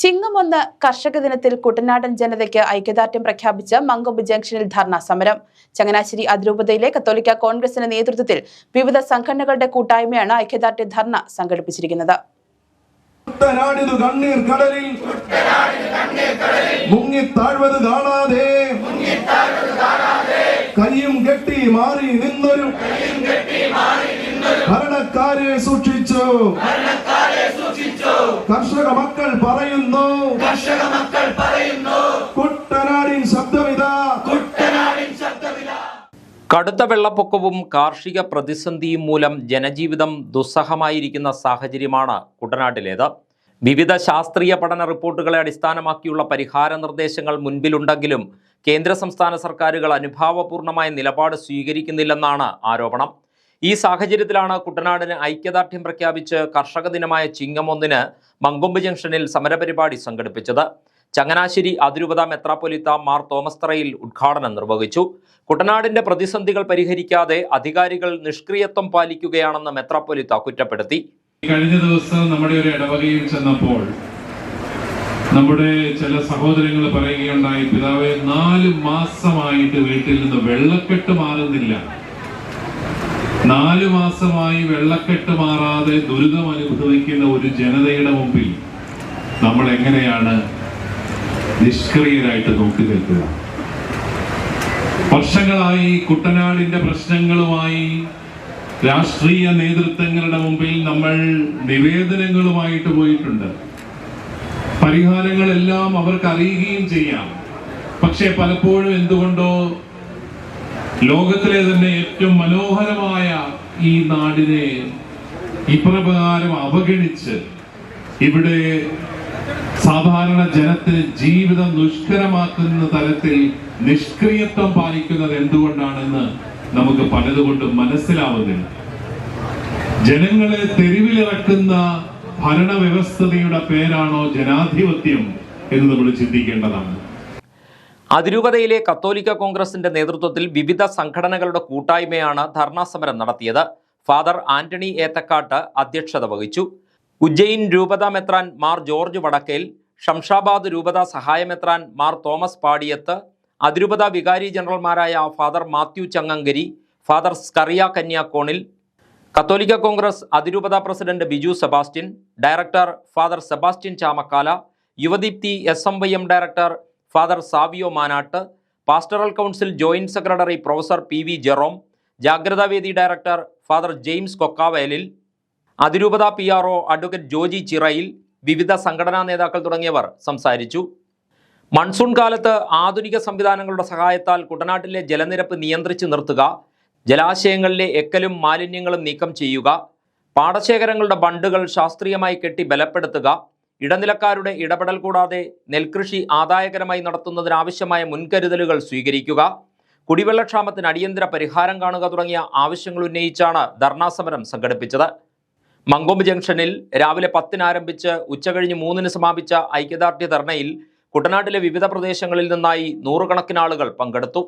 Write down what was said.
ചിങ്ങമൊന്ന് കർഷക ദിനത്തിൽ കുട്ടനാടൻ ജനതയ്ക്ക് ഐക്യദാർഢ്യം പ്രഖ്യാപിച്ച് മങ്കൊമ്പ് ജംഗ്ഷനിൽ ധർണ സമരം. ചങ്ങനാശ്ശേരി അതിരൂപതയിലെ കത്തോലിക്ക കോൺഗ്രസിന്റെ നേതൃത്വത്തിൽ വിവിധ സംഘടനകളുടെ കൂട്ടായ്മയാണ് ഐക്യദാർഢ്യ ധർണ സംഘടിപ്പിച്ചിരിക്കുന്നത്. ഭരണക്കാരെ സൂക്ഷിച്ചു. കർഷക മക്കൾ പറയുന്നു. കർഷക മക്കൾ പറയുന്നു. കുട്ടനാടിൻ ശബ്ദമിതാ. കടുത്ത വെള്ളപ്പൊക്കവും കാർഷിക പ്രതിസന്ധിയും മൂലം ജനജീവിതം ദുസ്സഹമായിരിക്കുന്ന സാഹചര്യമാണ് കുട്ടനാട്ടിലേത്. വിവിധ ശാസ്ത്രീയ പഠന റിപ്പോർട്ടുകളെ അടിസ്ഥാനമാക്കിയുള്ള പരിഹാര നിർദ്ദേശങ്ങൾ മുൻപിലുണ്ടെങ്കിലും കേന്ദ്ര സംസ്ഥാന സർക്കാരുകൾ അനുഭാവപൂർണമായ നിലപാട് സ്വീകരിക്കുന്നില്ലെന്നാണ് ആരോപണം. ഈ സാഹചര്യത്തിലാണ് കുട്ടനാടിന് ഐക്യദാർഢ്യം പ്രഖ്യാപിച്ച് കർഷക ദിനമായ ചിങ്ങം ഒന്നിന് മങ്കൊമ്പ് ജംഗ്ഷനിൽ സമരപരിപാടി സംഘടിപ്പിച്ചത്. ചങ്ങനാശ്ശേരി അതിരൂപത മെത്രാപ്പൊലിത്ത മാർ തോമസ് തറയിൽ ഉദ്ഘാടനം നിർവഹിച്ചു. കുട്ടനാടിന്റെ പ്രതിസന്ധികൾ പരിഹരിക്കാതെ അധികാരികൾ നിഷ്ക്രിയത്വം പാലിക്കുകയാണെന്ന് മെത്രാപ്പൊലിത്ത കുറ്റപ്പെടുത്തി. കഴിഞ്ഞ ദിവസം നമ്മുടെ ഒരു ഇടവകയിൽ ചെന്നപ്പോൾ നമ്മുടെ ചില സഹോദരങ്ങൾ പറയുകയുണ്ടായി പിതാവെ നാല് മാസമായിട്ട് വീട്ടിൽ നിന്ന് വെള്ളക്കെട്ട് മാറുന്നില്ല. നാല് മാസമായി വെള്ളക്കെട്ട് മാറാതെ ദുരിതം അനുഭവിക്കുന്ന ഒരു ജനതയുടെ മുമ്പിൽ നമ്മൾ എങ്ങനെയാണ് നിഷ്ക്രിയരായിട്ട് നോക്കി നിൽക്കുക? വർഷങ്ങളായി കുട്ടനാടിന്റെ പ്രശ്നങ്ങളുമായി രാഷ്ട്രീയ നേതൃത്വങ്ങളുടെ മുമ്പിൽ നമ്മൾ നിവേദനങ്ങളുമായിട്ട് പോയിട്ടുണ്ട്. പരിഹാരങ്ങളെല്ലാം അവർക്ക് അറിയുകയും ചെയ്യാം. പക്ഷെ പലപ്പോഴും എന്തുകൊണ്ടോ ലോകത്തിലെ തന്നെ ഏറ്റവും മനോഹരമായ ഈ നാടിനെ ഇപ്രകാരം അവഗണിച്ച് ഇവിടെ സാധാരണ ജനത്തിന് ജീവിതം ദുഷ്കരമാക്കുന്ന തരത്തിൽ നിഷ്ക്രിയത്വം പാലിക്കുന്നത് എന്തുകൊണ്ടാണെന്ന് നമുക്ക് പലതുകൊണ്ടും മനസ്സിലാവുന്നില്ല. ജനങ്ങളെ തെരുവിലിറക്കുന്ന ഭരണവ്യവസ്ഥതയുടെ പേരാണോ ജനാധിപത്യം എന്ന് നമ്മൾ ചിന്തിക്കേണ്ടതാണ്. അതിരൂപതയിലെ കത്തോലിക്ക കോൺഗ്രസിന്റെ നേതൃത്വത്തിൽ വിവിധ സംഘടനകളുടെ കൂട്ടായ്മയാണ് ധർണാ സമരം നടത്തിയത്. ഫാദർ ആന്റണി ഏത്തക്കാട്ട് അധ്യക്ഷത വഹിച്ചു. ഉജ്ജയിൻ രൂപത മെത്രാൻ മാർ ജോർജ് വടക്കേൽ ഷംഷാബാദ് രൂപത സഹായമെത്രാൻ മാർ തോമസ് പാടിയത്ത് അതിരൂപത വികാരി ജനറൽമാരായ father Mathew Changankari father Skaria Kanyakonil Katholika Congress അതിരൂപത president Biju Sebastian director father Sebastian Chamakkala Yuvadeepthi S M Y M director father Savio Manatt pastoral council joint secretary professor P V Jerome Jagrathavedi director father James Kokkavayalil അതിരൂപത P R O advocate Joji Chirayil വിവിധ സംഘടനാ നേതാക്കൾ തുടങ്ങിയവർ സംസാരിച്ചു. Monsoon കാലത്ത് ആധുനിക സംവിധാനങ്ങളുടെ സഹായത്താൽ കുട്ടനാട്ടിലെ ജലനിരപ്പ് നിയന്ത്രിച്ചു നിർത്തുക ജലാശയങ്ങളിലെ എക്കലും മാലിന്യങ്ങളും നീക്കം ചെയ്യുക പാടശേഖരങ്ങളുടെ ബണ്ടുകൾ ശാസ്ത്രീയമായി കെട്ടി ബലപ്പെടുത്തുക ഇടനിലക്കാരുടെ ഇടപെടൽ കൂടാതെ നെൽകൃഷി ആദായകരമായി നടത്തുന്നതിനാവശ്യമായ മുൻകരുതലുകൾ സ്വീകരിക്കുക കുടിവെള്ളക്ഷാമത്തിന് അടിയന്തര പരിഹാരം കാണുക തുടങ്ങിയ ആവശ്യങ്ങൾ ഉന്നയിച്ചാണ് ധർണാ സമരം സംഘടിപ്പിച്ചത്. മങ്കൊമ്പ് ജംഗ്ഷനിൽ രാവിലെ പത്തിന് ആരംഭിച്ച് ഉച്ചകഴിഞ്ഞ് മൂന്നിന് സമാപിച്ച ഐക്യദാർഢ്യ ധർണയിൽ കുട്ടനാട്ടിലെ വിവിധ പ്രദേശങ്ങളിൽ നിന്നായി നൂറുകണക്കിന് ആളുകൾ പങ്കെടുത്തു.